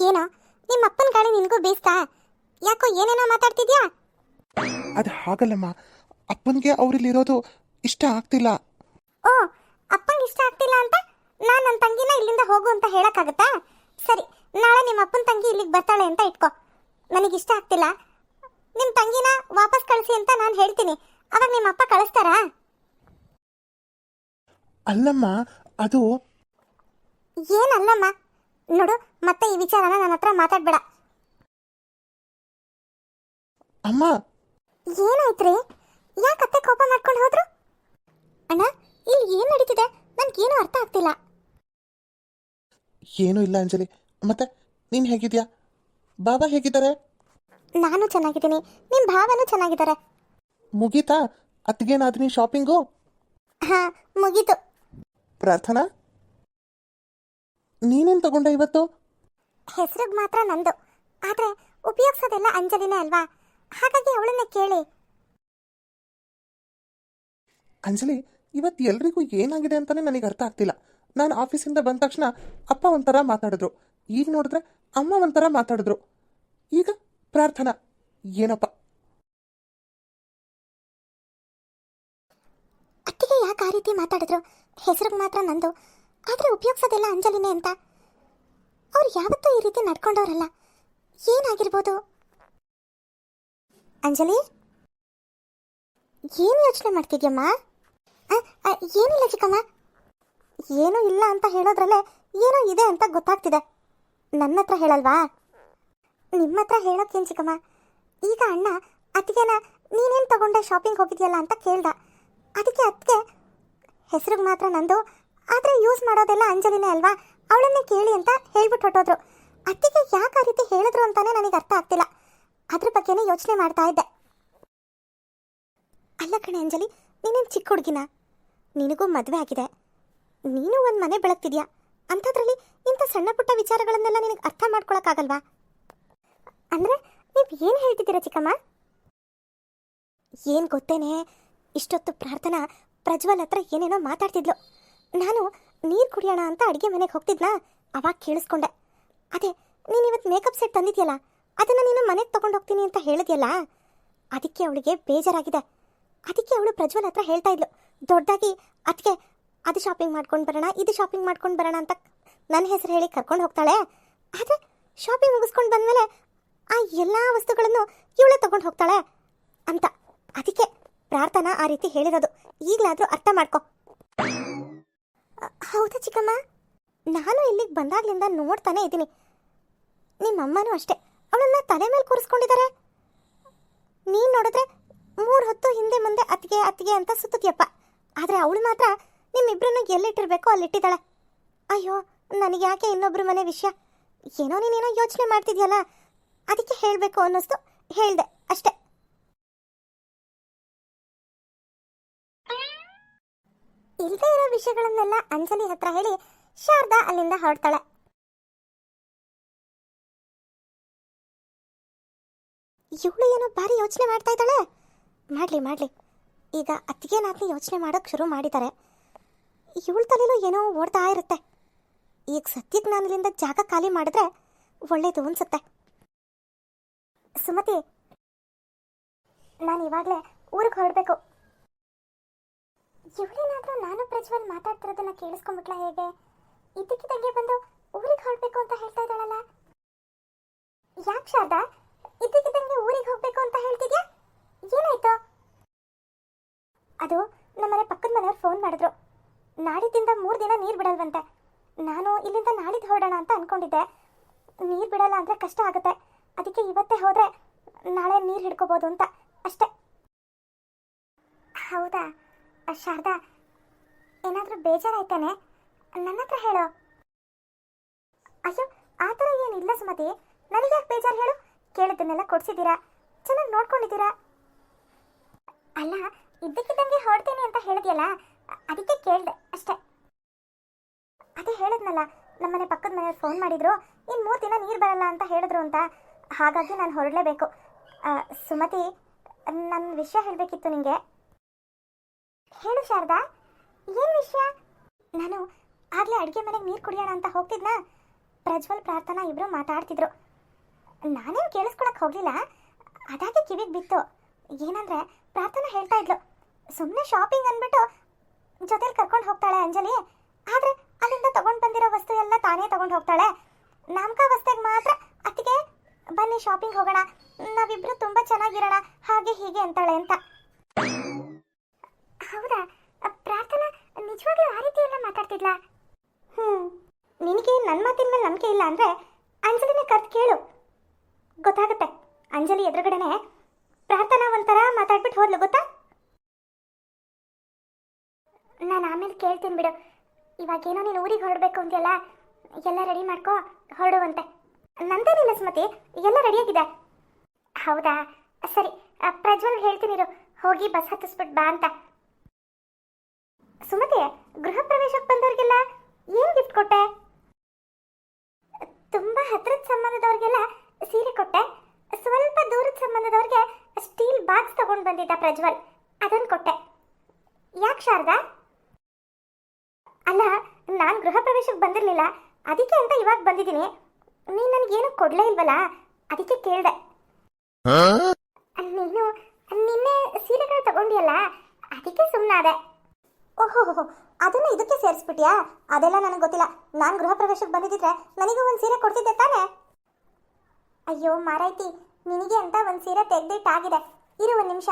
ಏನೋ? ನಿಮ್ಮ ಅಪ್ಪನ ಗಾಳಿ ನಿನಗೂ ಬೇಸ್ತಾ? ಯಾಕೋ ಏನೇನೋ ಮಾತಾಡ್ತಿದ್ಯಾ? ಅದು ಹಾಗಲ್ಲಮ್ಮ. ಅಪ್ಪನಿಗೆ ಅವರಿಲ್ಲಿರೋದು ಇಷ್ಟ ಆಗ್ತಿಲ್ಲ. ಓ ಅಪ್ಪಂಗೆ ಇಷ್ಟ ಆಗ್ತಿಲ್ಲ ಅಂತ ನಾನು ನನ್ನ ತಂಗಿನ ಇಲ್ಲಿಂದ ಹೋಗು ಅಂತ ಹೇಳಕ್ಕಾಗತ್ತಾ? ಸರಿ ನಾಳೆ ನಿಮ್ಮ ಅಪ್ಪನ ತಂಗಿ ಇಲ್ಲಿಗೆ ಬರ್ತಾಳೆ ಅಂತ ಇಟ್ಕೋ. ನನಗೆ ಇಷ್ಟ ಆಗ್ತಿಲ್ಲ. ನಿಮ್ಮ ತಂಗಿನ ವಾಪಸ್ ಕಳಿಸಿ ಅಂತ ನಾನು ಹೇಳ್ತೀನಿ. ಅವಾಗ ನಿಮ್ಮ ಅಪ್ಪ ಕಳಿಸ್ತಾರಾ? ಅಲ್ಲಮ್ಮ ಅದು ಏನಲ್ಲಮ್ಮ? ನೋಡು ಮತ್ತೆ ಈ ವಿಚಾರನ ನನ್ನ ಹತ್ರ ಮಾತಾಡ್ಬೇಡ. ಅಮ್ಮ! ಏನಾಯ್ತ್ರಿ? ಯಾಕತ್ತೆ ಕೋಪ ಮಾಡ್ಕೊಂಡು ಹೋದ್ರು? ಅಣ್ಣ ಇಲ್ಲಿ ಏನ್ ನಡೀತಿದೆ? ನನ್ಗೇನು ಅರ್ಥ ಆಗ್ತಿಲ್ಲ. ಏನೂ ಇಲ್ಲ ಅಂಜಲಿ. ಮತ್ತೆ ನೀನು ಹೇಗಿದ್ಯಾ? ಬಾಬಾ ಹೇಗಿದ್ದಾರೆ? ನಾನು ಚೆನ್ನಾಗಿದ್ದೀನಿ. ನಿಮ್ ಭಾವನೂ ಚೆನ್ನಾಗಿದ್ದಾರೆ. ಮುಗೀತಾ? ಅತ್ತಿಗೇನಾದ್ನಿ ಶಾಪಿಂಗು ಹಾ ಮುಗೀತು. ಪ್ರಾರ್ಥನಾ? ನೀನೇನು ತಗೊಂಡೆ ಇವತ್ತು? ಹೆಸರಿಗೆ ಮಾತ್ರ ನಂದು. ಆದ್ರೆ ಉಪಯೋಗಿಸೋದೆಲ್ಲ ಅಂಜಲಿನೇ ಅಲ್ವಾ? ಹಾಗಾಗಿ ಅವಳನ್ನ ಕೇಳಿ. ಅಂಜಲಿ ಇವತ್ತು ಎಲ್ರಿಗೂ ಏನಾಗಿದೆ ಅಂತಾನೆ ನನಗೆ ಅರ್ಥ ಆಗ್ತಿಲ್ಲ. ನಾನು ಆಫೀಸಿಂದ ಬಂದ ತಕ್ಷಣ ಅಪ್ಪ ಒಂಥರ ಮಾತಾಡಿದ್ರು. ಈಗ ನೋಡಿದ್ರೆ ಅಮ್ಮ ಒಂಥರ ಮಾತಾಡಿದ್ರು. ಈಗ ಪ್ರಾರ್ಥನಾ. ಏನಪ್ಪ? ಅತ್ತಿಗೆ ಯಾಕೆ ಆ ರೀತಿ ಮಾತಾಡಿದ್ರು? ಹೆಸರಿಗೆ ಮಾತ್ರ ನಂದು. ಆದ್ರೆ ಉಪಯೋಗಿಸೋದೆಲ್ಲ ಅಂಜಲಿನೇ ಅಂತ. ಅವ್ರು ಯಾವತ್ತೂ ಈ ರೀತಿ ನಡ್ಕೊಂಡವ್ರಲ್ಲ. ಏನಾಗಿರ್ಬೋದು? ಅಂಜಲಿ? ಏನು ಯೋಚನೆ ಮಾಡ್ತಿದ್ಯಮ್ಮ? ಏನಿಲ್ಲ ಚಿಕ್ಕಮ್ಮ. ಏನೂ ಇಲ್ಲ ಅಂತ ಹೇಳೋದ್ರಲ್ಲೇ ಏನೋ ಇದೆ ಅಂತ ಗೊತ್ತಾಗ್ತಿದೆ. ನನ್ನ ಹತ್ರ ಹೇಳಲ್ವಾ? ನಿಮ್ಮ ಹತ್ರ ಹೇಳೋಕ್ಕೇನು ಚಿಕ್ಕಮ್ಮ? ಈಗ ಅಣ್ಣ ಅತ್ತಿಗೆನ ನೀನೇನು ತಗೊಂಡೆ ಶಾಪಿಂಗ್ ಹೋಗಿದೆಯಲ್ಲ ಅಂತ ಕೇಳ್ದ. ಅದಕ್ಕೆ ಅತ್ತಿಗೆ ಹೆಸರಿಗೆ ಮಾತ್ರ ನಂದು ಆದರೆ ಯೂಸ್ ಮಾಡೋದೆಲ್ಲ ಅಂಜಲಿನೇ ಅಲ್ವಾ? ಅವಳನ್ನೇ ಕೇಳಿ ಅಂತ ಹೇಳ್ಬಿಟ್ಟು ಹೊಟ್ಟೋದ್ರು ಅತ್ತಿಗೆ ಯಾಕೆ ಆ ರೀತಿ ಹೇಳಿದ್ರು ಅಂತಾನೆ ನನಗೆ ಅರ್ಥ ಆಗ್ತಿಲ್ಲ. ಅದ್ರ ಬಗ್ಗೆನೇ ಯೋಚನೆ ಮಾಡ್ತಾ ಇದ್ದೆ. ಅಲ್ಲ ಕಣೆ ಅಂಜಲಿ, ನೀನೇನು ಚಿಕ್ಕ ಹುಡುಗಿನ? ನಿನಗೂ ಮದುವೆ ಆಗಿದೆ. ನೀನು ಒಂದು ಮನೆ ಬೆಳಗ್ತಿದ್ಯಾ? ಅಂಥದ್ರಲ್ಲಿ ಇಂಥ ಸಣ್ಣ ಪುಟ್ಟ ವಿಚಾರಗಳನ್ನೆಲ್ಲ ನಿನಗೆ ಅರ್ಥ ಮಾಡ್ಕೊಳಕ್ಕಾಗಲ್ವಾ? ಅಂದರೆ ನೀವು ಏನು ಹೇಳ್ತಿದ್ದೀರಾ ಚಿಕ್ಕಮ್ಮ? ಏನು ಗೊತ್ತೇನೆ, ಇಷ್ಟೊತ್ತು ಪ್ರಾರ್ಥನಾ ಪ್ರಜ್ವಲ್ ಹತ್ರ ಏನೇನೋ ಮಾತಾಡ್ತಿದ್ಲು. ನಾನು ನೀರು ಕುಡಿಯೋಣ ಅಂತ ಅಡುಗೆ ಮನೆಗೆ ಹೋಗ್ತಿದ್ನಾ? ಅವಾಗ ಕೇಳಿಸ್ಕೊಂಡೆ. ಅದೇ, ನೀನು ಇವತ್ತು ಮೇಕಪ್ ಸೆಟ್ ತಂದಿದ್ಯಲ್ಲ, ಅದನ್ನು ನೀನು ಮನೆಗೆ ತಗೊಂಡು ಹೋಗ್ತೀನಿ ಅಂತ ಹೇಳಿದ್ಯಲ್ಲ? ಅದಕ್ಕೆ ಅವಳಿಗೆ ಬೇಜಾರಾಗಿದೆ. ಅದಕ್ಕೆ ಅವಳು ಪ್ರಜ್ವಲ್ ಹತ್ರ ಹೇಳ್ತಾ ಇದ್ಲು ದೊಡ್ಡದಾಗಿ ಅದಕ್ಕೆ ಅದು ಶಾಪಿಂಗ್ ಮಾಡ್ಕೊಂಡು ಬರೋಣ, ಇದು ಶಾಪಿಂಗ್ ಮಾಡ್ಕೊಂಡು ಬರೋಣ ಅಂತ ನನ್ನ ಹೆಸರು ಹೇಳಿ ಕರ್ಕೊಂಡು ಹೋಗ್ತಾಳೆ. ಆದರೆ ಶಾಪಿಂಗ್ ಮುಗಿಸ್ಕೊಂಡು ಬಂದಮೇಲೆ ಆ ಎಲ್ಲ ವಸ್ತುಗಳನ್ನು ಇವಳೇ ತಗೊಂಡು ಹೋಗ್ತಾಳೆ ಅಂತ. ಅದಕ್ಕೆ ಪ್ರಾರ್ಥನಾ ಆ ರೀತಿ ಹೇಳಿರೋದು. ಈಗಲಾದರೂ ಅರ್ಥ ಮಾಡ್ಕೊ. ಹೌದಾ ಚಿಕ್ಕಮ್ಮ? ನಾನು ಇಲ್ಲಿಗೆ ಬಂದಾಗ್ಲಿಂದ ನೋಡ್ತಾನೆ ಇದ್ದೀನಿ. ನಿಮ್ಮಮ್ಮನೂ ಅಷ್ಟೇ. ಅವಳನ್ನ ತಲೆ ಮೇಲೆ ಕೂರಿಸ್ಕೊಂಡಿದ್ದಾರೆ ನೀನು ನೋಡಿದ್ರೆ ಮೂರು ಹೊತ್ತು ಹಿಂದೆ ಮುಂದೆ ಅತ್ತಿಗೆ ಅತ್ತಿಗೆ ಅಂತ ಸುತ್ತಿದ್ಯಪ್ಪ ಆದರೆ ಅವಳು ಮಾತ್ರ ನಿಮ್ಮಿಬ್ಬರನ್ನು ಎಲ್ಲಿಟ್ಟಿರ್ಬೇಕೋ ಅಲ್ಲಿಟ್ಟಿದ್ದಾಳೆ. ಅಯ್ಯೋ, ನನಗೆ ಯಾಕೆ ಇನ್ನೊಬ್ರ ಮನೆ ವಿಷಯ? ಏನೋ ನೀನೇನೋ ಯೋಚನೆ ಮಾಡ್ತಿದ್ಯಲ್ಲ? ಅದಕ್ಕೆ ಹೇಳಬೇಕು ಅನ್ನಿಸ್ತು ಹೇಳ್ದೆ, ಅಷ್ಟೇ. ಇಲ್ಲದೆ ಇರೋ ವಿಷಯಗಳನ್ನೆಲ್ಲ ಅಂಜಲಿ ಹತ್ರ ಹೇಳಿ ಶಾರದಾ ಅಲ್ಲಿಂದ ಹೊರಡ್ತಾಳೆ. ಇವಳು ಏನೋ ಭಾರಿ ಯೋಚನೆ ಮಾಡ್ತಾ ಇದ್ದಾಳೆ. ಮಾಡ್ಲಿ ಮಾಡ್ಲಿ. ಈಗ ಅತ್ತಿಗೆ ನಾತ್ನಿ ಯೋಚನೆ ಮಾಡೋಕ್ಕೆ ಶುರು ಮಾಡಿದ್ದಾರೆ. ಇವಳ ತಲೆಲೂ ಏನೋ ಓಡ್ತಾ ಇರುತ್ತೆ. ಈಗ ಸದ್ಯಕ್ಕೆ ನಾನು ಇಲ್ಲಿಂದ ಜಾಗ ಖಾಲಿ ಮಾಡಿದ್ರೆ ಒಳ್ಳೇದು ಅನ್ಸುತ್ತೆ. ಸುಮತಿ, ನಾನು ಇವಾಗಲೇ ಊರಿಗೆ ಹೊರಡಬೇಕು. ಇವಳೇನಾದ್ರೂ ನಾನು ಪ್ರಜ್ವಲ್ ಮಾತಾಡ್ತಿರೋದನ್ನ ಕೇಳಿಸ್ಕೊಂಡ್ಬಿಟ್ಲ ಹೇಗೆ? ಇದ್ದಕ್ಕಿದ್ದಂಗೆ ಬಂದು ಊರಿಗೆ ಹೊರಡ್ಬೇಕು ಅಂತ ಹೇಳ್ತಾ ಇದ್ದಾಳಲ್ಲ. ಯಾಕೆ ಶಾರದಾ? ಇದ್ದಕ್ಕಿದ್ದಂಗೆ ಊರಿಗೆ ಹೋಗ್ಬೇಕು ಅಂತ ಹೇಳ್ತಿದ್ಯಾ? ಏನಾಯ್ತು? ಅದು ನಮ್ಮನೆ ಪಕ್ಕದ ಮನೆಯವ್ರು ಫೋನ್ ಮಾಡಿದ್ರು. ನಾಡಿದ್ದಿಂದ ಮೂರು ದಿನ ನೀರು ಬಿಡಲ್ವಂತೆ. ನಾನು ಇಲ್ಲಿಂದ ನಾಳಿದ್ದು ಹೊರಡೋಣ ಅಂತ ಅನ್ಕೊಂಡಿದ್ದೆ. ನೀರು ಬಿಡಲ್ಲ ಅಂದರೆ ಕಷ್ಟ ಆಗುತ್ತೆ. ಅದಕ್ಕೆ ಇವತ್ತೇ ಹೋದರೆ ನಾಳೆ ನೀರು ಹಿಡ್ಕೋಬೋದು ಅಂತ. ಅಷ್ಟೇ. ಹೌದಾ? ಶಾರದಾ, ಏನಾದರೂ ಬೇಜಾರಾಯ್ತಾನೆ? ನನ್ನ ಹತ್ರ ಹೇಳು. ಅಯ್ಯೋ, ಆ ಥರ ಏನಿಲ್ಲ ಸುಮತಿ. ನನಗೆ ಯಾಕೆ ಬೇಜಾರು ಹೇಳು? ಕೇಳಿದ್ದನ್ನೆಲ್ಲ ಕೊಡ್ಸಿದ್ದೀರಾ? ಚೆನ್ನಾಗಿ ನೋಡ್ಕೊಂಡಿದ್ದೀರಾ? ಅಲ್ಲ, ಇದ್ದಕ್ಕಿದ್ದಂಗೆ ಹೊರಡ್ತೀನಿ ಅಂತ ಹೇಳಿದ್ಯಲ್ಲ, ಅದಕ್ಕೆ ಕೇಳಿದೆ, ಅಷ್ಟೇ. ಅದೇ ಹೇಳಿದ್ನಲ್ಲ, ನಮ್ಮನೆ ಪಕ್ಕದ ಮನೆಯವ್ರು ಫೋನ್ ಮಾಡಿದ್ರು ಇನ್ನು ಮೂರು ದಿನ ನೀರು ಬರಲ್ಲ ಅಂತ ಹೇಳಿದ್ರು ಅಂತ. ಹಾಗಾಗಿ ನಾನು ಹೊರಡಲೇಬೇಕು. ಸುಮತಿ ನನ್ನ ವಿಷಯ ಹೇಳಬೇಕಿತ್ತು ನಿಮಗೆ ಹೇಳು ಶಾರದಾ, ಏನು ವಿಷಯ? ನಾನು ಆಗಲೇ ಅಡುಗೆ ಮನೆಗೆ ನೀರು ಕುಡಿಯೋಣ ಅಂತ ಹೋಗ್ತಿದ್ನ. ಪ್ರಜ್ವಲ್ ಪ್ರಾರ್ಥನಾ ಇಬ್ರು ಮಾತಾಡ್ತಿದ್ರು. ನಾನೇನು ಕೇಳಿಸ್ಕೊಳಕ್ ಹೋಗ್ಲಿಲ್ಲ. ಅದಾಗೆ ಕಿವಿಗೆ ಬಿತ್ತು. ಏನಂದ್ರೆ ಪ್ರಾರ್ಥನಾ ಹೇಳ್ತಾ ಇದ್ಲು. ಸುಮ್ಮನೆ ಶಾಪಿಂಗ್ ಅಂದ್ಬಿಟ್ಟು ಜೊತೆಲಿ ಕರ್ಕೊಂಡು ಹೋಗ್ತಾಳೆ ಅಂಜಲಿ. ಆದ್ರೆ ಅಲ್ಲಿಂದ ತಗೊಂಡು ಬಂದಿರೋ ವಸ್ತು ಎಲ್ಲ ತಾನೇ ತಗೊಂಡು ಹೋಗ್ತಾಳೆ. ನಾಮಕಾವಸ್ಥೆಗೆ ಮಾತ್ರ ಅತ್ತಿಗೆ ಬನ್ನಿ ಶಾಪಿಂಗ್ ಹೋಗೋಣ. ನಾವಿಬ್ರು ತುಂಬಾ ಚೆನ್ನಾಗಿರೋಣ. ಹಾಗೆ ಹೀಗೆ ಅಂತಾಳೆ ಅಂತ. ಹೌದಾ? ಪ್ರಾರ್ಥನಾ, ನಿಜವಾಗ್ಲೂ ಆ ರೀತಿ ಎಲ್ಲ ಮಾತಾಡ್ತಿದ್ಲಾ? ಹ್ಮ್. ನಿನಗೆ ನನ್ನ ಮಾತಿನ ಮೇಲೆ ನಂಬಿಕೆ ಇಲ್ಲ ಅಂದ್ರೆ ಅಂಜಲಿನ ಕರ್ದು ಕೇಳು. ಗೊತ್ತಾಗುತ್ತೆ. ಅಂಜಲಿ ಎದುರುಗಡೆನೆ ಪ್ರಾರ್ಥನಾ ಒಂಥರ ಮಾತಾಡ್ಬಿಟ್ಟು ಹೋದ್ಲು, ಗೊತ್ತಾ? ನಾನು ಆಮೇಲೆ ಕೇಳ್ತೀನಿ ಬಿಡು. ಇವಾಗೇನೋ ನೀನು ಊರಿಗೆ ಹೊರಡಬೇಕು ಅಂತೆಲ್ಲ ಎಲ್ಲ ರೆಡಿ ಮಾಡ್ಕೋ, ಹೊರಡುವಂತೆ. ನಂದೇನಿಲ್ಲ ಸುಮತಿ, ಎಲ್ಲ ರೆಡಿಯಾಗಿದೆ. ಹೌದಾ? ಸರಿ ಪ್ರಜ್ವಲ್ ಹೇಳ್ತೀನಿ ಹೋಗಿ ಬಸ್ ಹತ್ತಿಸ್ಬಿಟ್ಟು ಬಾ ಅಂತ. ಸುಮತಿ ಗೃಹ ಪ್ರವೇಶಕ್ಕೆ ಬಂದವ್ರಿಗೆಲ್ಲ ಏನ್ ಗಿಫ್ಟ್ ಕೊಟ್ಟೆ? ತುಂಬಾ ಹತ್ರದ ಸಂಬಂಧದವ್ರಿಗೆಲ್ಲ ಸೀರೆ ಕೊಟ್ಟೆ. ಸ್ವಲ್ಪ ದೂರದ ಸಂಬಂಧದವ್ರಿಗೆ ಸ್ಟೀಲ್ ಬಾಕ್ಸ್ ತಗೊಂಡು ಬಂದಿದ್ದ ಪ್ರಜ್ವಲ್. ಅದನ್ನು ಕೊಟ್ಟೆ. ಯಾಕೆ ಶಾರದಾ? ಅಲ್ಲ ನಾನು ಗೃಹ ಪ್ರವೇಶಕ್ಕೆ ಬಂದಿರಲಿಲ್ಲ. ಅದಕ್ಕೆ ಅಂತ ಇವಾಗ ಬಂದಿದ್ದೀನಿ. ನೀನು ನನಗೇನು ಕೊಡಲೇ ಇಲ್ವಲ್ಲ? ಅದಕ್ಕೆ ಕೇಳಿದೆ. ನೀನು ನಿನ್ನೆ ಸೀರೆಗಳು ತಗೊಂಡಿಯಲ್ಲ? ಅದಕ್ಕೆ ಸುಮ್ಮನಾದೆ ಓಹೋ ಅದನ್ನ ಇದಕ್ಕೆ ಸೇರಿಸ್ಬಿಟ್ಯಾ? ಅದೆಲ್ಲ ನನಗೆ ಗೊತ್ತಿಲ್ಲ. ನಾನು ಗೃಹ ಪ್ರವೇಶಕ್ಕೆ ಬಂದಿದ್ದಿದ್ರೆ ನನಗೂ ಒಂದು ಸೀರೆ ಕೊಡ್ತಿದ್ದೆ ತಾನೇ? ಅಯ್ಯೋ, ಮಾರಾಯ್ತಿ, ನಿನಗೆ ಅಂತ ಒಂದು ಸೀರೆ ತೆಗೆದಿಟ್ಟಾಗಿದೆ. ಇರು ಒಂದು ನಿಮಿಷ.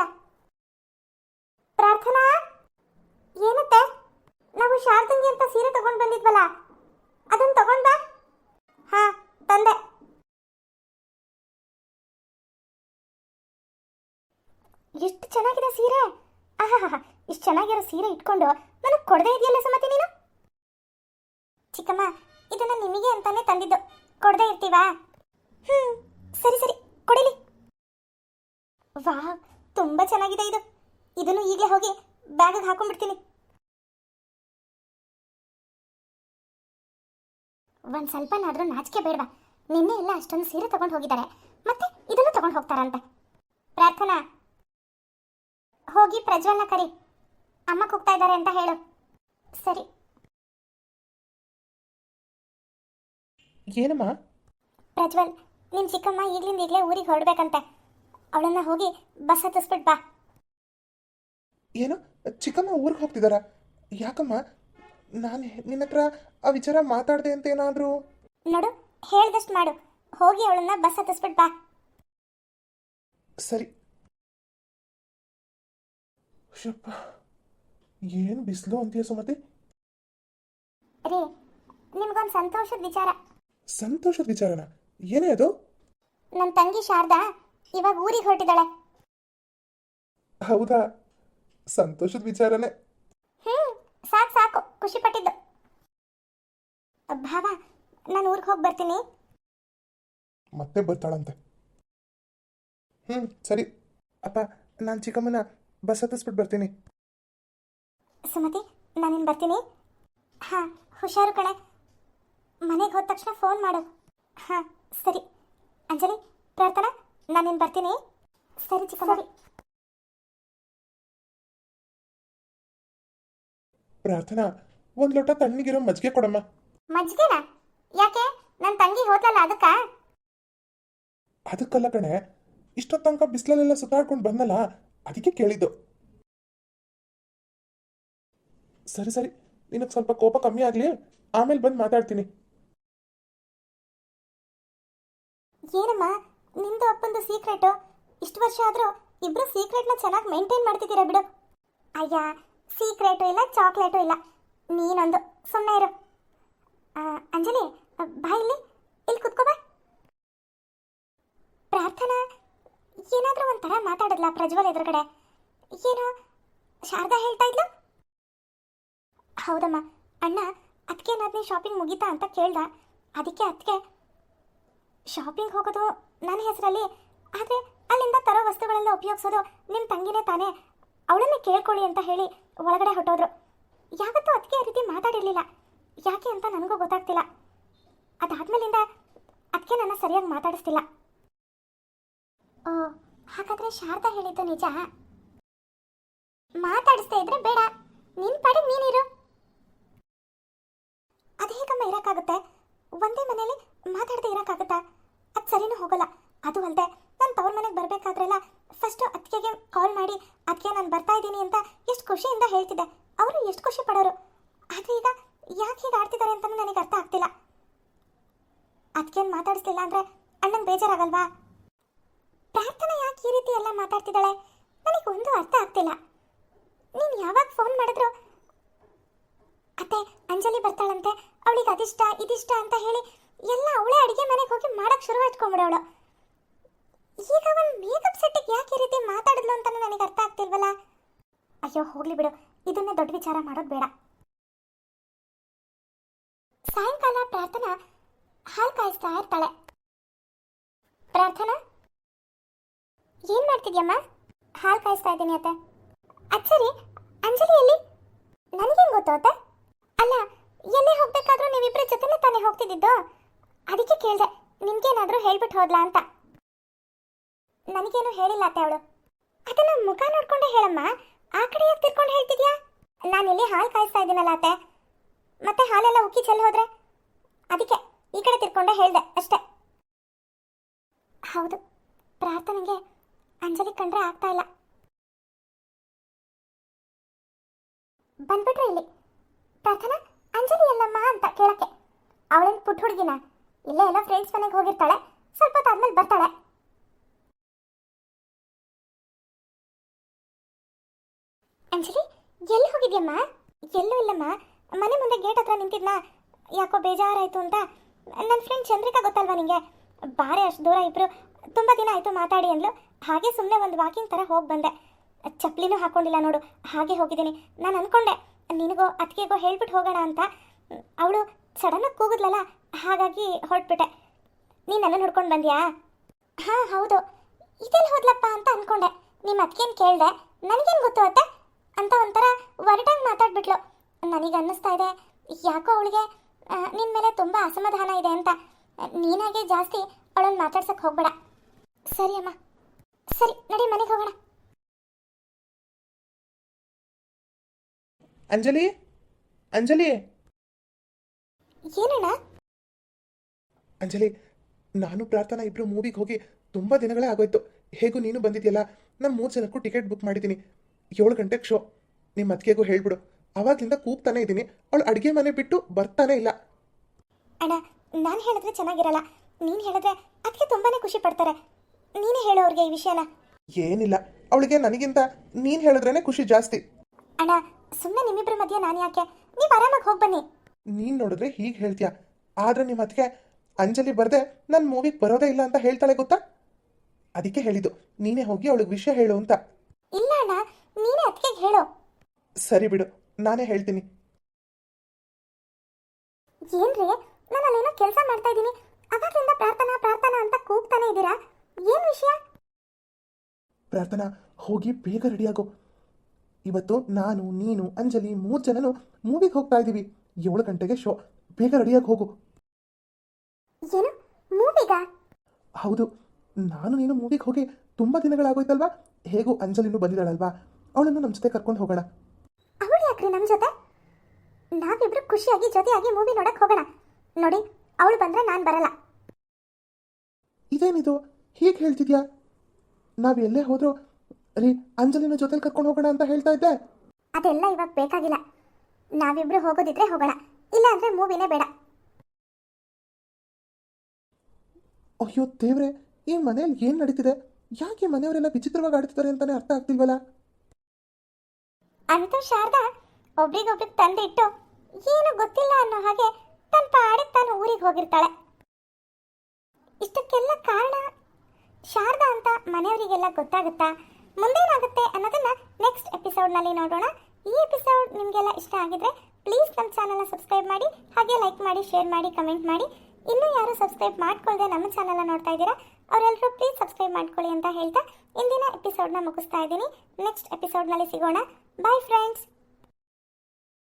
ಪ್ರಾರ್ಥನಾ? ಏನತ್ತೆ? ನಾವು ಶಾರದಂಗಿ ಅಂತ ಸೀರೆ ತಗೊಂಡು ಬಂದಿದ್ವಲ್ಲ ಅದನ್ನು ತಗೊಂಡ ಹಾ, ತಂದೆ. ಎಷ್ಟು ಚೆನ್ನಾಗಿದೆ ಸೀರೆ. ಆಹಾ ಇಷ್ಟು ಚೆನ್ನಾಗಿರೋ ಸೀರೆ ಇಟ್ಕೊಂಡು ನನಗೆ ಕೊಡದೇ ಇದೆಯಲ್ಲ ಸುಮತಿ ನೀನು? ಚಿಕ್ಕಮ್ಮ, ಇದನ್ನ ನಿಮಗೆ ಅಂತಾನೆ ತಂದಿದ್ದು. ಕೊಡದೇ ಇರ್ತೀವಾ? ಹ್ಮ್, ಸರಿ ಸರಿ, ಕೊಡಿಲಿ. ವಾ ತುಂಬಾ ಚೆನ್ನಾಗಿದೆ ಇದು. ಇದನ್ನು ಈಗಲೇ ಹೋಗಿ ಬ್ಯಾಗಿಗೆ ಹಾಕೊಂಡ್ಬಿಡ್ತೀನಿ. ಒಂದ್ ಸ್ವಲ್ಪನಾದರೂ ನಾಚಿಕೆ ಬೇಡವಾ? ನಿನ್ನೆ ಎಲ್ಲ ಅಷ್ಟೊಂದು ಸೀರೆ ತಗೊಂಡು ಹೋಗಿದ್ದಾರೆ. ಮತ್ತೆ ಇದನ್ನು ತಗೊಂಡು ಹೋಗ್ತಾರಂತೆ. ಪ್ರಾರ್ಥನಾ. ಹೋಗಿ ಪ್ರಜ್ವಲ್ನ ಕರಿ. ಅಮ್ಮ ಕೂಗ್ತಾ ಇದ್ದಾರೆ ಅಂತ ಹೇಳು. ಸರಿ. ಏನಮ್ಮ? ಪ್ರಜ್ವಲ್ ನಿಮ್ ಚಿಕ್ಕಮ್ಮ ಈಗಲಿಂದ ಈಗಲೇ ಊರಿಗೆ ಹೊರಡ್ಬೇಕಂತೆ. ಅವಳನ್ನ ಹೋಗಿ ಬಸ್ ಹತ್ತಿಸ್ಬಿಟ್ ಬಾ. ಏನು? ಚಿಕ್ಕಮ್ಮ ಊರಿಗೆ ಹೋಗ್ತಿದಾರ ಯಾಕಮ್ಮ? ನಾನು ನಿನ್ನ ಹತ್ರ ಆ ವಿಚಾರ ಮಾತಾಡ್ದೆ ಅಂತ ಏನಾದರೂ? ನೋಡು ಹೇಳ್ದಷ್ಟು ಮಾಡು. ಹೋಗಿ ಅವಳನ್ನ ಬಸ್ ಹತ್ತಿಸ್ಬಿಟ್ ಬಾ. ಸರಿ. ಶಪ್ಪ. ಏನು ಬಿಸಿಲು ಅಂತೀಯ ಸುಮತಿ? ರೀ ನಿಮ್ಗೊಂದು ಸಂತೋಷದ ವಿಚಾರ. ಸಂತೋಷದ ವಿಚಾರನ? ಏನೇ ಅದು? ನನ್ನ ತಂಗಿ ಶಾರದಾ ಇವಾಗ ಊರಿಗೆ ಹೊರಟಿದಾಳೆ. ಹೌದಾ? ಸಂತೋಷದ ವಿಚಾರನೆ. ಹ್ಮ್ ಸಾಕು ಸಾಕು ಖುಷಿ ಪಟ್ಟಿದ್ದು. ಭಾವ ನಾನು ಊರಿಗೆ ಹೋಗಿ ಬರ್ತೀನಿ. ಮತ್ತೆ ಬರ್ತಾಳಂತೆ. ಹ್ಮ್ ಸರಿ. ಅಪ್ಪ ನಾನು ಚಿಕ್ಕಮ್ಮನ ಬಸ್ ಹತ್ತಿಸ್ಬಿಟ್ಟು ಬರ್ತೀನಿ. ಸುಮತಿ ನಾನಿನ್ ಬರ್ತೀನಿ. ಹಾ ಹುಷಾರು ಕಣೆ. ಮನೆಗೆ ಹೋದ ತಕ್ಷಣ ಫೋನ್ ಮಾಡು. ಹಾ ಸರಿ. ಅಂಜಲಿ ಪ್ರಾರ್ಥನಾ? ನಾನಿನ್ ಬರ್ತೀನಿ. ಸರಿ ಚಿಕ್ಕ ಸರಿ ಪ್ರಾರ್ಥನಾ ಒಂದು ಲೋಟ ತಣ್ಣಗಿರೋ ಮಜ್ಜಿಗೆ ಕೊಡಮ್ಮ. ಮಜ್ಜಿಗೆನಾ? ಯಾಕೆ? ನನ್ನ ತಂಗಿ ಹೋದ್ಲಲ್ಲ ಅದಕ್ಕ? ಅದಕ್ಕಲ್ಲ ಕಣೆ ಇಷ್ಟೊತ್ತು ತನಕ ಬಿಸಿಲಲ್ಲೆಲ್ಲ ಸುತ್ತಾಡ್ಕೊಂಡು ಬಂದಲ್ಲ ಅದಕ್ಕೆ ಕೇಳಿದ್ದು. ಸರಿ ಸರಿ. ನಿನಗೆ ಸ್ವಲ್ಪ ಕೋಪ ಕಮ್ಮಿ ಆಗಲಿ. ಆಮೇಲೆ ಬಂದು ಮಾತಾಡ್ತೀನಿ. ಏನಮ್ಮ? ನಿಂದು ಅಪ್ಪಂದು ಸೀಕ್ರೆಟ್ ಇಷ್ಟು ವರ್ಷ ಆದರೂ ಇಬ್ರು ಸೀಕ್ರೆಟ್ನ ಚೆನ್ನಾಗಿ ಮೇಂಟೈನ್ ಮಾಡ್ತಿದ್ದೀರಾ ಬಿಡು. ಅಯ್ಯ ಸೀಕ್ರೆಟು ಇಲ್ಲ ಚಾಕ್ಲೇಟು ಇಲ್ಲ. ನೀನೊಂದು ಸುಮ್ಮನೆ ಇರು. ಅಂಜಲಿ, ಬಾ ಇಲ್ಲಿ. ಇಲ್ಲಿ ಕುತ್ಕೋ ಬಾ. ಪ್ರಾರ್ಥನಾ? ಏನಾದರೂ ಒಂಥರ ಮಾತಾಡದ್ಲ ಪ್ರಜ್ವಲ್ ಎದುರುಗಡೆ? ಏನೋ, ಶಾರದಾ ಹೇಳ್ತಾ ಇದ್ಲು? ಹೌದಮ್ಮ. ಅಣ್ಣ ಅದಕ್ಕೆ ನಾದ್ನಿ ಶಾಪಿಂಗ್ ಮುಗೀತಾ ಅಂತ ಕೇಳ್ದ. ಅದಕ್ಕೆ ಅದಕ್ಕೆ ಶಾಪಿಂಗ್ ಹೋಗೋದು ನನ್ನ ಹೆಸರಲ್ಲಿ, ಆದರೆ ಅಲ್ಲಿಂದ ತರೋ ವಸ್ತುಗಳೆಲ್ಲ ಉಪಯೋಗಿಸೋದು ನಿಮ್ಮ ತಂಗಿನೇ ತಾನೇ. ಅವಳನ್ನೇ ಕೇಳ್ಕೊಳ್ಳಿ ಅಂತ ಹೇಳಿ ಒಳಗಡೆ ಹೊಟ್ಟೋದ್ರು ಯಾವತ್ತೂ ಅದಕ್ಕೆ ಆ ರೀತಿ ಮಾತಾಡಿರಲಿಲ್ಲ. ಯಾಕೆ ಅಂತ ನನಗೂ ಗೊತ್ತಾಗ್ತಿಲ್ಲ. ಅದಾದ್ಮೇಲಿಂದ ಅದಕ್ಕೆ ನನ್ನ ಸರಿಯಾಗಿ ಮಾತಾಡಿಸ್ತಿಲ್ಲ. ಓ, ಹಾಗಾದ್ರೆ ಶಾರದಾ ಹೇಳಿದ್ದು ನಿಜ? ಮಾತಾಡಿಸ್ತಾ ಇದ್ರೆ ಬೇಡ. ನಿನ್ ಪಾಡಿಗೆ ನೀನಿರು. ಅದು ಹೇಗಮ್ಮ ಇರೋಕ್ಕಾಗುತ್ತೆ ಒಂದೇ ಮನೇಲಿ ಮಾತಾಡದೆ ಇರೋಕ್ಕಾಗುತ್ತಾ ಅದು ಸರಿನೂ ಹೋಗಲ್ಲ. ಅದು ಅಲ್ಲದೆ ನಾನು ತವ್ರ ಮನೆಗೆ ಬರಬೇಕಾದ್ರೆಲ್ಲ ಫಸ್ಟು ಅತ್ತಿಗೆಗೆ ಕಾಲ್ ಮಾಡಿ ಅದಕ್ಕೆ ನಾನು ಬರ್ತಾ ಇದ್ದೀನಿ ಅಂತ ಎಷ್ಟು ಖುಷಿಯಿಂದ ಹೇಳ್ತಿದ್ದೆ. ಅವರು ಎಷ್ಟು ಖುಷಿ ಪಡೋರು. ಆದರೆ ಈಗ ಯಾಕೆ ಹೀಗೆ ಆಡ್ತಿದ್ದಾರೆ ಅಂತಲೂ ನನಗೆ ಅರ್ಥ ಆಗ್ತಿಲ್ಲ. ಅದಕ್ಕೇನು ಮಾತಾಡಿಸ್ಲಿಲ್ಲ ಅಂದರೆ ಅಣ್ಣನ ಬೇಜಾರಾಗಲ್ವಾ? ಪ್ರಾರ್ಥನೆ ಯಾಕೆ ಈ ರೀತಿ ಎಲ್ಲ ಮಾತಾಡ್ತಿದ್ದಾಳೆ? ನನಗೆ ಒಂದು ಅರ್ಥ ಆಗ್ತಿಲ್ಲ. ನೀನು ಯಾವಾಗ ಫೋನ್ ಮಾಡಿದ್ರು? ಅತ್ತೆ, ಅಂಜಲಿ ಬರ್ತಾಳಂತೆ. ಅವಳಿಗೆ ಅದಿಷ್ಟ, ಇದಿಷ್ಟ ಅಂತ ಹೇಳಿ ಎಲ್ಲ ಅವಳೇ ಅಡಿಗೆ ಮನೆಗೆ ಹೋಗಿ ಮಾಡಕ್ ಶುರು ಹಚ್ಕೊಂಡ್ಬಿಡವಳು ಈಗ ಒಂದು ಮೇಕಪ್ ಸೆಟ್ಟಿಗೆ ಯಾಕೆ ಈ ರೀತಿ ಮಾತಾಡಿದ್ಲು ಅಂತ ನನಗೆ ಅರ್ಥ ಆಗ್ತಿಲ್ವಲ್ಲ? ಅಯ್ಯೋ, ಹೋಗ್ಲಿ ಬಿಡು. ಇದನ್ನೇ ದೊಡ್ಡ ವಿಚಾರ ಮಾಡೋದು ಬೇಡ. ಸಾಯಂಕಾಲ ಪ್ರಾರ್ಥನಾ, ಹಾಲು ಕಾಯಿಸ್ತಾ ಇರ್ತಾಳೆ. ಪ್ರಾರ್ಥನಾ? ಏನ್ ಮಾಡ್ತಿದ್ಯಮ್ಮ? ಹಾಲು ಕಾಯಿಸ್ತಾ ಇದ್ದೀನಿ ಅತ್ತೆ. ಅದ್ ಸರಿ ಅಂಜಲಿ ಎಲ್ಲಿ ನನಗೇನು ಗೊತ್ತು ಅತ್ತೆ ಅಲ್ಲ ಎಲ್ಲೇ ಹೋಗ್ಬೇಕಾದ್ರೂ ನೀವಿಬ್ರ ಜೊತೆನೇ ತಾನೇ ಹೋಗ್ತಿದ್ದಿದ್ದು? ಅದಕ್ಕೆ ಕೇಳಿದೆ, ನಿಮ್ಗೇನಾದ್ರೂ ಹೇಳ್ಬಿಟ್ಟು ಹೋದ್ಲಾ ಅಂತ. ನನಗೇನು ಹೇಳಿಲ್ಲ ಅತ್ತೆ ಅವಳು. ಅದನ್ನ ಮುಖ ನೋಡ್ಕೊಂಡೆ ಹೇಳಮ್ಮ, ಆ ಕಡೆ ಯಾಕೆ ತಿರ್ಕೊಂಡು ಹೇಳ್ತಿದ್ಯಾ? ನಾನು ಇಲ್ಲಿ ಹಾಲು ಕಾಯಿಸ್ತಾ ಇದ್ದೀನಲ್ಲ ಅತ್ತೆ. ಮತ್ತೆ ಹಾಲೆಲ್ಲ ಉಕ್ಕಿ ಚೆಲ್ಲಿ ಹೋದ್ರೆ? ಅದಕ್ಕೆ ಈ ಕಡೆ ತಿರ್ಕೊಂಡೆ ಹೇಳ್ದೆ, ಅಷ್ಟೇ. ಹೌದು, ಪ್ರಾರ್ಥನೆಗೆ ಅಂಜಲಿ ಕಂಡ್ರೆ ಆಗ್ತಾ ಇಲ್ಲ. ಬಂದ್ಬಿಟ್ರೆ ಇಲ್ಲಿ. ಪ್ರಾರ್ಥನಾ? ಅಂಜಲಿ ಎಲ್ಲಮ್ಮ ಅಂತ ಕೇಳಕ್ಕೆ. ಅವಳೇನು ಪುಟ್ಟ ಹುಡುಗಿನ? ಇಲ್ಲೇ ಎಲ್ಲ ಫ್ರೆಂಡ್ಸ್ ಮನೆಗೆ ಹೋಗಿರ್ತಾಳೆ. ಸ್ವಲ್ಪ ಹೊತ್ತಾದ್ಮೇಲೆ ಬರ್ತಾಳೆ. ಅಂಜಲಿ, ಎಲ್ಲಿ ಹೋಗಿದ್ಯಮ್ಮ? ಎಲ್ಲೂ ಇಲ್ಲಮ್ಮ. ಮನೆ ಮುಂದೆ ಗೇಟ್ ಹತ್ರ ನಿಂತಿದ್ನ? ಯಾಕೋ ಬೇಜಾರಾಯ್ತು ಅಂತ. ನನ್ನ ಫ್ರೆಂಡ್ ಚಂದ್ರಿಕಾ ಗೊತ್ತಲ್ವಾ ನಿಂಗೆ? ಬಾರೆ ಅಷ್ಟು ದೂರ ಇಬ್ರು. ತುಂಬ ದಿನ ಆಯಿತು ಮಾತಾಡಿ ಅಂದ್ಲು. ಹಾಗೆ ಸುಮ್ಮನೆ ಒಂದು ವಾಕಿಂಗ್ ಥರ ಹೋಗಿ ಬಂದೆ. ಚಪ್ಪಲಿನೂ ಹಾಕೊಂಡಿಲ್ಲ ನೋಡು. ಹಾಗೆ ಹೋಗಿದ್ದೀನಿ. ನಾನು ಅನ್ಕೊಂಡೆ. ನಿನಗೋ ಅತ್ತಿಗೆಗೋ ಹೇಳ್ಬಿಟ್ಟು ಹೋಗೋಣ ಅಂತ. ಅವಳು ಸಡನ್ನಾಗಿ ಕೂಗಿದ್ಲಲ್ಲ? ಹಾಗಾಗಿ ಹೊರಟ್ಬಿಟ್ಟೆ. ನೀನು ನನ್ನ ಹುಡ್ಕೊಂಡು ಬಂದ್ಯಾ? ಹಾಂ, ಹೌದು. ಇದೆಲ್ಲ ಹೋದ್ಲಪ್ಪ ಅಂತ ಅಂದ್ಕೊಂಡೆ ನಿಮ್ಮ ಅತ್ತಿಗೆನ ಕೇಳಿದೆ, ನನಗೇನು ಗೊತ್ತು ಅತ್ತೆ? ಅಂತ ಒಂಥರ ಒರಟಾಗಿ ಮಾತಾಡ್ಬಿಟ್ಲು. ನನಗೆ ಅನ್ನಿಸ್ತಾ ಇದೆ, ಯಾಕೋ ಅವಳಿಗೆ ನಿನ್ನ ಮೇಲೆ ತುಂಬ ಅಸಮಾಧಾನ ಇದೆ ಅಂತ. ನೀನಾಗೆ ಜಾಸ್ತಿ ಅವಳನ್ನು ಮಾತಾಡ್ಸಕ್ಕೆ ಹೋಗ್ಬೇಡ. ಸರಿ ಅಮ್ಮ. ಸರಿ, ನಡಿ ಮನೆಗೆ ಹೋಗೋಣ. ಅಂಜಲಿ? ಅಂಜಲಿ? ಏನಣ್ಣ? ಅಂಜಲಿ ನಾನು ಪ್ರಾರ್ಥನಾ ಇಬ್ರು ಮೂವಿಗೆ ಹೋಗಿ ತುಂಬ ದಿನಗಳೇ ಆಗೋಯ್ತು. ಹೇಗೂ ನೀನು ಬಂದಿದ್ಯಲ್ಲ? ನಾನು ಮೂರು ಜನಕ್ಕೂ ಟಿಕೆಟ್ ಬುಕ್ ಮಾಡಿದ್ದೀನಿ. ಏಳು ಗಂಟೆಗೆ ಶೋ. ನಿಮ್ಮ ಅತ್ತಿಗೆಗೂ ಹೇಳ್ಬಿಡು. ಅವಾಗ್ಲಿಂದ ಕೂಗ್ತಾನೆ ಇದ್ದೀನಿ. ಅವಳು ಅಡುಗೆ ಮನೆ ಬಿಟ್ಟು ಬರ್ತಾನೆ ಇಲ್ಲ. ಅಣ್ಣ ನಾನು ಹೇಳಿದ್ರೆ ಚೆನ್ನಾಗಿರಲ್ಲ. ನೀನು ಹೇಳಿದ್ರೆ ಅದಕ್ಕೆ ತುಂಬಾನೇ ಖುಷಿ ಪಡ್ತಾರೆ. ನೀನೇ ಹೇಳು ಅವ್ರಿಗೆ ಈ ವಿಷಯನ. ಏನಿಲ್ಲ. ಅವಳಿಗೆ ನನಗಿಂತ ನೀನು ಹೇಳಿದ್ರೇನೆ ಖುಷಿ ಜಾಸ್ತಿ. ಅಣ್ಣ ಸುಮ್ಮನೆ ನಿಮ್ಮಿಬ್ಬರ ಮಧ್ಯೆ ನಾನು ಯಾಕೆ? ನೀವು ಆರಾಮಾಗಿ ಹೋಗಿ ಬನ್ನಿ. ನೀನು ನೋಡಿದ್ರೆ ಹೀಗೆ ಹೇಳ್ತೀಯ. ಆದ್ರೆ ನಿಮ್ಮ ಅದಕ್ಕೆ ಅಂಜಲಿ ಬರದೆ ನನ್ನ ಮೂವಿಗೆ ಬರೋದೇ ಇಲ್ಲ ಅಂತ ಹೇಳ್ತಾಳೆ ಗೊತ್ತಾ? ಅದಕ್ಕೆ ಹೇಳಿದ್ದು. ನೀನೇ ಹೋಗಿ ಅವಳಿಗೆ ವಿಷಯ ಹೇಳು ಅಂತ. ಇಲ್ಲ ಅಣ್ಣ ನೀನೇ ಅದಕ್ಕೆ ಹೇಳು. ಸರಿ ಬಿಡು ನಾನೇ ಹೇಳ್ತೀನಿ. ಏನ್ರಿ? ನಾನು ಅಲ್ಲೇನೋ ಕೆಲಸ ಮಾಡ್ತಾ ಇದ್ದೀನಿ. ಅವಾಗ್ಲಿಂದ ಪ್ರಾರ್ಥನಾ ಪ್ರಾರ್ಥನಾ ಅಂತ ಕೂಗ್ತಾನೆ ಇದ್ದೀರಾ? ಏನ್ ವಿಷಯ? ಪ್ರಾರ್ಥನಾ ಹೋಗಿ ಬೇಗ ರೆಡಿಯಾಗು ಇವತ್ತು ನಾನು ನೀನು ಅಂಜಲಿ ಮೂರು ಜನನು ಮೂವಿಗೆ ಹೋಗ್ತಾ ಇದ್ದೀವಿ. ಏಳು ಗಂಟೆಗೆ ಶೋ ಬೇಗ ರೆಡಿಯಾಗಿ ಹೋಗು. ಏನು? ಮೂವಿಗಾ ಹೌದು. ನಾನು ನೀನು ಮೂವಿಗೆ ಹೋಗಿ ತುಂಬ ದಿನಗಳಾಗೋಯ್ತಲ್ವಾ? ಹೇಗೂ ಅಂಜಲಿನೂ ಬಂದಿದ್ದಾಳಲ್ವಾ? ಅವಳನ್ನು ನಮ್ಮ ಜೊತೆ ಕರ್ಕೊಂಡು ಹೋಗೋಣ. ಅವಳು ಯಾಕ್ರಿ ನಮ್ಮ ಜೊತೆ? ನಾವಿಬ್ರು ಖುಷಿಯಾಗಿ ಜೊತೆಯಾಗಿ ಮೂವಿ ನೋಡಕ್ ಹೋಗೋಣ. ನೋಡಿ ಅವಳು ಬಂದ್ರೆ ನಾನು ಬರಲ್ಲ. ಇದೇನಿದು? ಹೀಗೆ ಹೇಳ್ತಿದ್ಯಾ? ನಾವು ಎಲ್ಲೇ ಹೋದ್ರು ರೀ ಅಂಜಲಿನ ಜೊತೆಲಿ ಕರ್ಕೊಂಡು ಹೋಗೋಣ ಅಂತ ಹೇಳ್ತಾ ಇದ್ದೆ. ಅದೆಲ್ಲ ಇವಾಗ ಬೇಕಾಗಿಲ್ಲ. ನಾವಿಬ್ರು ಹೋಗೋದಿದ್ರೆ ಹೋಗೋಣ. ಇಲ್ಲ ಅಂದ್ರೆ ಮೂವಿನೇ ಬೇಡ. ಅಯ್ಯೋ ದೇವ್ರೆ ಈ ಮನೇಲಿ ಏನು ನಡೀತಿದೆ? ಯಾಕೆ ಮನೆಯವರೆಲ್ಲ ವಿಚಿತ್ರವಾಗಿ ಆಡ್ತಿದ್ದಾರೆ ಅಂತಾನೆ ಅರ್ಥ ಆಗ್ತಿಲ್ವಲ್ಲ? ಅಂತ ಶಾರದಾ ಒಬ್ರಿಗೊಬ್ರಿಗೆ ತಂದಿಟ್ಟು ಏನು ಗೊತ್ತಿಲ್ಲ ಅನ್ನೋ ಹಾಗೆ ತನ್ನ ಪಾಡಿಗೆ ತಾನು ಊರಿಗೆ ಹೋಗಿರ್ತಾಳೆ. ಇಷ್ಟಕ್ಕೆಲ್ಲ ಕಾರಣ ಶಾರದಾ ಅಂತ ಮನೆಯವರಿಗೆಲ್ಲ ಗೊತ್ತಾಗುತ್ತಾ? ಮುಂದೇನಾಗುತ್ತೆ ಅನ್ನೋದನ್ನ ನೆಕ್ಸ್ಟ್ ಎಪಿಸೋಡ್ನಲ್ಲಿ ನೋಡೋಣ. ಈ ಎಪಿಸೋಡ್ ನಿಮಗೆಲ್ಲ ಇಷ್ಟ ಆಗಿದ್ರೆ ಪ್ಲೀಸ್ ನಮ್ಮ ಚಾನಲ್ನ ಸಬ್ಸ್ಕ್ರೈಬ್ ಮಾಡಿ, ಹಾಗೆ ಲೈಕ್ ಮಾಡಿ ಶೇರ್ ಮಾಡಿ ಕಮೆಂಟ್ ಮಾಡಿ. ಇನ್ನೂ ಯಾರು ಸಬ್ಸ್ಕ್ರೈಬ್ ಮಾಡ್ಕೊಳ್ದೆ ನಮ್ಮ ಚಾನಲ್ನ ನೋಡ್ತಾ ಇದ್ದೀರಾ ಅವರೆಲ್ಲರೂ ಪ್ಲೀಸ್ ಸಬ್ಸ್ಕ್ರೈಬ್ ಮಾಡ್ಕೊಳ್ಳಿ ಅಂತ ಹೇಳ್ತಾ ಇಂದಿನ ಎಪಿಸೋಡ್ನ ಮುಗಿಸ್ತಾ ಇದ್ದೀನಿ. ನೆಕ್ಸ್ಟ್ ಎಪಿಸೋಡ್ನಲ್ಲಿ ಸಿಗೋಣ. Bye friends